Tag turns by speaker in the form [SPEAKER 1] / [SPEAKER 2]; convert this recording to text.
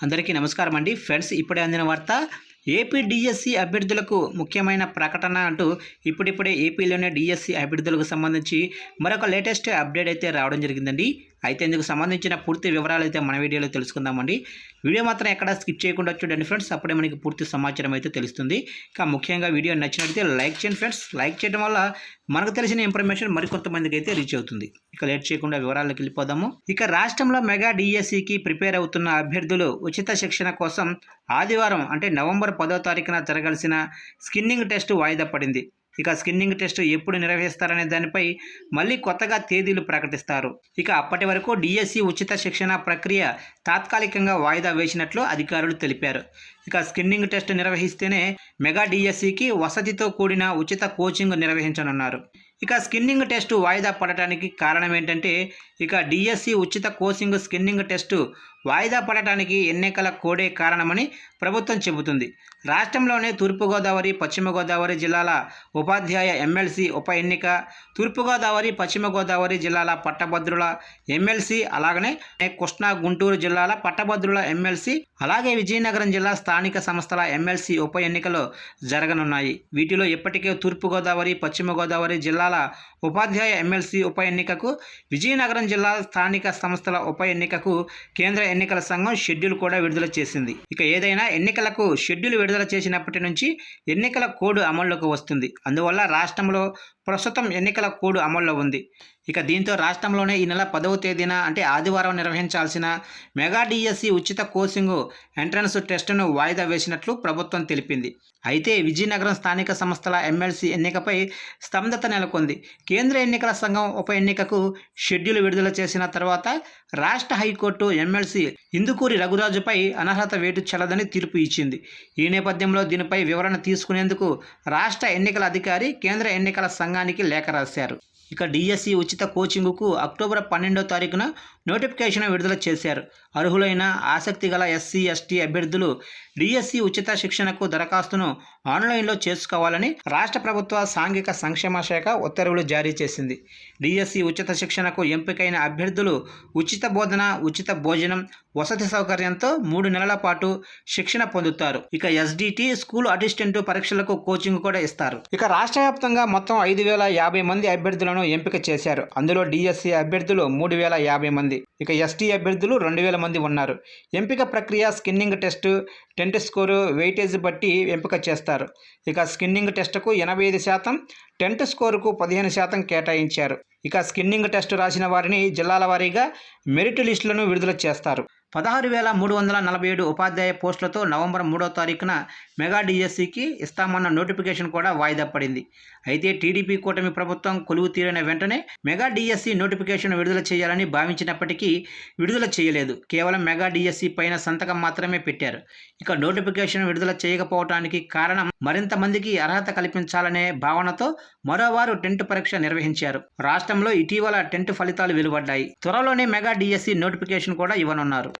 [SPEAKER 1] అందరికీ నమస్కారం అండి. ఫ్రెండ్స్ ఇప్పుడే అందిన వార్త ఏపీ డిఎస్సి అభ్యర్థులకు ముఖ్యమైన ప్రకటన అంటూ ఇప్పుడిప్పుడే ఏపీలోనే డిఎస్సి అభ్యర్థులకు సంబంధించి మరొక లేటెస్ట్ అప్డేట్ అయితే రావడం జరిగిందండి. అయితే ఇందుకు సంబంధించిన పూర్తి వివరాలు అయితే మన వీడియోలో తెలుసుకుందామండి. వీడియో మాత్రం ఎక్కడ స్కిప్ చేయకుండా చూడండి ఫ్రెండ్స్. అప్పుడే మనకి పూర్తి సమాచారం అయితే తెలుస్తుంది. ఇంకా ముఖ్యంగా వీడియో నచ్చినట్లయితే లైక్ చేయండి ఫ్రెండ్స్. లైక్ చేయడం వల్ల మనకు తెలిసిన ఇన్ఫర్మేషన్ మరికొంతమందికి అయితే రీచ్ అవుతుంది. ఇక లేట్ చేయకుండా వివరాలకు వెళ్ళిపోదాము. ఇక రాష్ట్రంలో మెగా డిఎస్సికి ప్రిపేర్ అవుతున్న అభ్యర్థులు ఉచిత శిక్షణ కోసం ఆదివారం అంటే నవంబర్ పదో తారీఖున జరగాల్సిన స్కిన్నింగ్ టెస్ట్ వాయిదా పడింది. ఇక స్కిన్నింగ్ టెస్ట్ ఎప్పుడు నిర్వహిస్తారనే దానిపై మళ్ళీ కొత్తగా తేదీలు ప్రకటిస్తారు. ఇక అప్పటి వరకు డిఎస్సి ఉచిత శిక్షణ ప్రక్రియ తాత్కాలికంగా వాయిదా వేసినట్లు అధికారులు తెలిపారు. ఇక స్కిన్నింగ్ టెస్ట్ నిర్వహిస్తేనే మెగా డిఎస్సికి వసతితో కూడిన ఉచిత కోచింగ్ నిర్వహించనున్నారు. ఇక స్కిన్నింగ్ టెస్ట్ వాయిదా పడటానికి కారణం ఏంటంటే ఇక డిఎస్సి ఉచిత కోచింగ్ స్కిన్నింగ్ టెస్టు వాయిదా పడటానికి ఎన్నికల కోడే కారణమని ప్రభుత్వం చెబుతుంది. రాష్ట్రంలోనే తూర్పుగోదావరి పశ్చిమ గోదావరి జిల్లాల ఉపాధ్యాయ ఎమ్మెల్సీ ఉప ఎన్నిక తూర్పుగోదావరి పశ్చిమ గోదావరి జిల్లాల పట్టభద్రుల ఎమ్మెల్సీ అలాగనే కృష్ణా గుంటూరు జిల్లాల పట్టభద్రుల ఎమ్మెల్సీ అలాగే విజయనగరం జిల్లా స్థానిక సంస్థల ఎమ్మెల్సీ ఉప ఎన్నికలు జరగనున్నాయి. వీటిలో ఇప్పటికే తూర్పుగోదావరి పశ్చిమ గోదావరి జిల్లాల ఉపాధ్యాయ ఎమ్మెల్సీ ఉప ఎన్నికకు విజయనగరం జిల్లా స్థానిక సంస్థల ఉప ఎన్నికకు కేంద్ర ఎన్నికల సంఘం షెడ్యూల్ కూడా విడుదల చేసింది. ఇక ఏదైనా ఎన్నికలకు షెడ్యూల్ విడుదల చేసినప్పటి నుంచి ఎన్నికల కోడ్ అమల్లోకి వస్తుంది. అందువల్ల రాష్ట్రంలో ప్రస్తుతం ఎన్నికల కోడ్ అమల్లో ఉంది. ఇక దీంతో రాష్ట్రంలోనే ఈ నెల పదవ తేదీన అంటే ఆదివారం నిర్వహించాల్సిన మెగా డిఎస్సి ఉచిత కోచింగ్ ఎంట్రన్స్ టెస్టును వాయిదా వేసినట్లు ప్రభుత్వం తెలిపింది. అయితే విజయనగరం స్థానిక సంస్థల ఎమ్మెల్సీ ఎన్నికపై స్తబ్దత నెలకొంది. కేంద్ర ఎన్నికల సంఘం ఉప ఎన్నికకు షెడ్యూల్ విడుదల చేసిన తర్వాత రాష్ట్ర హైకోర్టు ఎమ్మెల్సీ ఇందుకూరి రఘురాజుపై అనర్హత వేటు చెల్లదని తీర్పు ఇచ్చింది. ఈ నేపథ్యంలో దీనిపై వివరణ తీసుకునేందుకు రాష్ట్ర ఎన్నికల అధికారి కేంద్ర ఎన్నికల సంఘానికి లేఖ రాశారు. ఇక డిఎస్సి ఉచిత కోచింగ్కు అక్టోబర్ పన్నెండో తారీఖున నోటిఫికేషన్ విడుదల చేశారు. అర్హులైన ఆసక్తి గల ఎస్సీ ఎస్టీ అభ్యర్థులు డిఎస్సి ఉచిత శిక్షణకు దరఖాస్తును ఆన్లైన్లో చేసుకోవాలని రాష్ట్ర ప్రభుత్వ సాంఘిక సంక్షేమ శాఖ ఉత్తర్వులు జారీ చేసింది. డిఎస్సి ఉచిత శిక్షణకు ఎంపికైన అభ్యర్థులు ఉచిత బోధన ఉచిత భోజనం వసతి సౌకర్యంతో మూడు నెలల పాటు శిక్షణ పొందుతారు. ఇక ఎస్డిటి స్కూల్ అసిస్టెంట్ పరీక్షలకు కోచింగ్ కూడా ఇస్తారు. ఇక రాష్ట్ర వ్యాప్తంగా మొత్తం ఐదు వేల యాభై మంది అభ్యర్థులను ఎంపిక చేశారు. అందులో డిఎస్సి అభ్యర్థులు మూడు వేల యాభై మంది ఇక ఎస్టీ అభ్యర్థులు రెండు వేల మంది ఉన్నారు. ఎంపిక ప్రక్రియ స్కిన్నింగ్ టెస్ట్ టెంట్ స్కోరు వెయిటేజ్ బట్టి ఎంపిక చేస్తారు. ఇక స్కిన్నింగ్ టెస్ట్కు ఎనభై ఐదు శాతం టెంట్ స్కోరుకు పదిహేను శాతం కేటాయించారు. ఇక స్కిన్నింగ్ టెస్ట్ రాసిన వారిని జిల్లాల వారీగా మెరిట్ లిస్టులను విడుదల చేస్తారు. పదహారు వేల మూడు వందల నలభై ఏడు ఉపాధ్యాయ పోస్టులతో నవంబర్ మూడో తారీఖున మెగా డిఎస్సికి ఇస్తామన్న నోటిఫికేషన్ కూడా వాయిదా పడింది. అయితే టీడీపీ కూటమి ప్రభుత్వం కొలువు తీరిన వెంటనే మెగా డిఎస్సి నోటిఫికేషన్ విడుదల చేయాలని భావించినప్పటికీ విడుదల చేయలేదు. కేవలం మెగా డిఎస్సి పైన సంతకం మాత్రమే పెట్టారు. ఇక నోటిఫికేషన్ విడుదల చేయకపోవటానికి కారణం మరింత మందికి అర్హత కల్పించాలనే భావనతో మరోవారు టెంట్ పరీక్ష నిర్వహించారు. రాష్ట్రంలో ఇటీవల టెంట్ ఫలితాలు వెలువడ్డాయి. త్వరలోనే మెగా డిఎస్సి నోటిఫికేషన్ కూడా ఇవ్వనున్నారు.